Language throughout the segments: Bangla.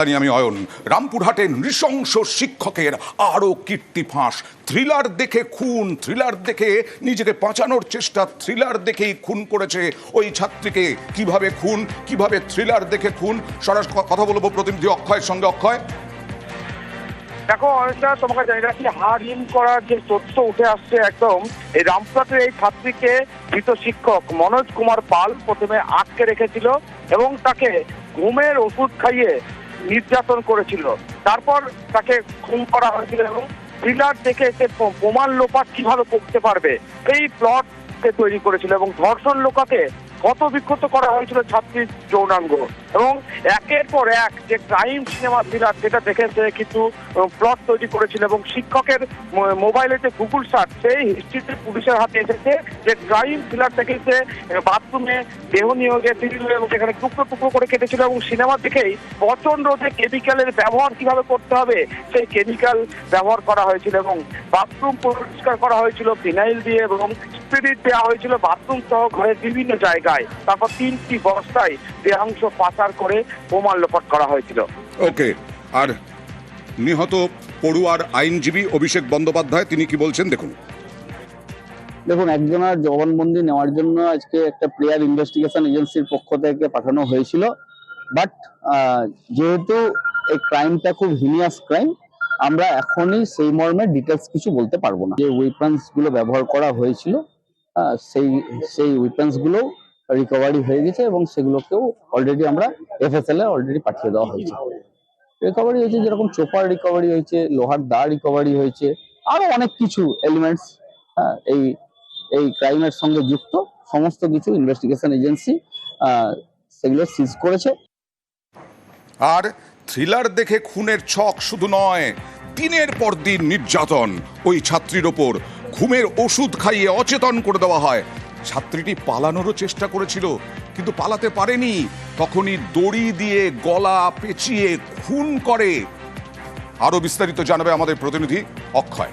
আমি অয়ন। রামপুরহাটে নৃশংস শিক্ষকের আরও কীর্তি ফাঁস। থ্রিলার দেখে খুন, থ্রিলার দেখে নিজেকে বাঁচানোর চেষ্টা, থ্রিলার দেখেই খুন করেছে ওই ছাত্রীকে। কীভাবে খুন, কীভাবে থ্রিলার দেখে খুন? সরাসরি কথা বলব প্রতিনিধি অক্ষয়ের সঙ্গে অক্ষয়। দেখো অনেকটা তোমাকে জানি রাখি হার হিম করার যে তথ্য উঠে আসছে একদম, এই রামপুরহাটের এই ছাত্রীকে মৃত শিক্ষক মনোজ কুমার পাল প্রথমে আটকে রেখেছিল এবং তাকে ঘুমের ওষুধ খাইয়ে নির্যাতন করেছিল। তারপর তাকে খুন করা হয়েছিল এবং থ্রিলার দেখে সে প্রমাণ লোপাট কীভাবে করতে পারবে, এই প্লট সে তৈরি করেছিল এবং ধর্ষণ লোকাকে কত বিক্ষত করা হয়েছিল ছাত্রীর যৌনাঙ্গ। এবং একের পর এক যে ক্রাইম সিনেমা থ্রিলার যেটা দেখে সে কিন্তু প্লট তৈরি করেছিল এবং শিক্ষকের মোবাইলে যে গুগল সার্চ সেই হিস্ট্রিতে পুলিশের হাতে এসেছে যে ক্রাইম থ্রিলার থেকে সে বাথরুমে দেহ নিয়োগে ছিল এবং সেখানে টুকরো টুকরো করে কেটেছিল এবং সিনেমা দেখেই প্রচণ্ড যে কেমিক্যালের ব্যবহার কীভাবে করতে হবে, সেই কেমিক্যাল ব্যবহার করা হয়েছিল এবং বাথরুম পরিষ্কার করা হয়েছিল ফিনাইল দিয়ে এবং স্পিরিট দেওয়া হয়েছিল বাথরুম সহ ঘরের বিভিন্ন জায়গায়। তারপর তিনটি বস্তায় দেহাংশ পাচার করে প্রমাণ লোপাট করা হয়েছিল। ওকে আর নিহত পড়ুয়ার আইনজীবী অভিষেক বন্দ্যোপাধ্যায় তিনি কি বলছেন? দেখুন। দেখুন একজনের জবানবন্দি নেওয়ার জন্য আজকে একটা প্লেয়ার ইনভেস্টিগেশন এজেন্সির পক্ষ থেকে পাঠানো হয়েছিল। বাট যেহেতু এই ক্রাইমটা খুব হিনিয়াস ক্রাইম আমরা এখনই সেই মর্মে ডিটেলস কিছু বলতে পারব না। যে ওয়েপন্সগুলো ব্যবহার করা হয়েছিল সেই সেই ওয়েপন্সগুলো রিকভারি হয়ে গেছে এবং সেগুলোকেও অলরেডি আমরা এফএসএল এ অলরেডি পাঠিয়ে দেওয়া হয়েছে। রিকভারি হয়েছে যেরকম চোপার রিকভারি হয়েছে, লোহার দা রিকভারি হয়েছে, আরও অনেক কিছু এলিমেন্টস এই এই ক্রাইমের সঙ্গে যুক্ত সমস্ত কিছু ইনভেস্টিগেশন এজেন্সি সেগুলো সিজ করেছে। আর থ্রিলার দেখে খুনের ছক শুধু নয়, দিনের পর দিন নির্যাতন, ওই ছাত্রীর ওপর ঘুমের ওষুধ খাইয়ে অচেতন করে দেওয়া হয়। ছাত্রীটি পালানোরও চেষ্টা করেছিল, কিন্তু পালাতে পারেনি। তখনই দড়ি দিয়ে গলা পেঁচিয়ে খুন করে। আরও বিস্তারিত জানাবে আমাদের প্রতিনিধি অক্ষয়।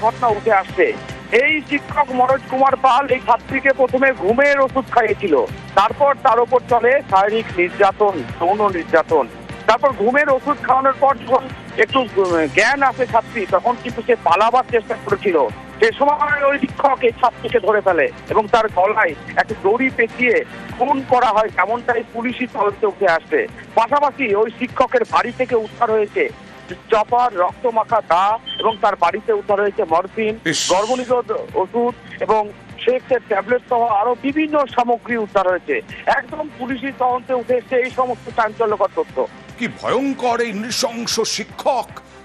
ঘটনা উঠে আসছে। এই শিক্ষক মনোজ কুমার পাল এই ছাত্রীকে প্রথমে ঘুমের ওষুধ খাইয়েছিল। তারপর তার উপর চলে শারীরিক নির্যাতন, যৌন নির্যাতন। তারপর ঘুমের ওষুধ খাওয়ানোর পর যখন একটু জ্ঞান আসে ছাত্রী তখন কিন্তু সে পালাবার চেষ্টা করেছিল। সে সময় ওই শিক্ষক এই ছাত্রীকে ধরে ফেলে এবং তার গলায় একটা দড়ি পেঁচিয়ে খুন করা হয় এমনটাই পুলিশি তদন্তে উঠে আসছে পাশাপাশি ওই শিক্ষকের বাড়ি থেকে উদ্ধার হয়েছে চপার রক্ত মাখা দা এবং তার বাড়িতে উদ্ধার হয়েছে মরফিন গর্ভনিরোধ ওষুধ এবং সেক্সের ট্যাবলেট সহ আরও বিভিন্ন সামগ্রী উদ্ধার হয়েছে। একদম পুলিশি তদন্তে উঠে এসছে এই সমস্ত চাঞ্চল্যকর তথ্য। কি ভয়ঙ্কর এই নৃশংস শিক্ষক?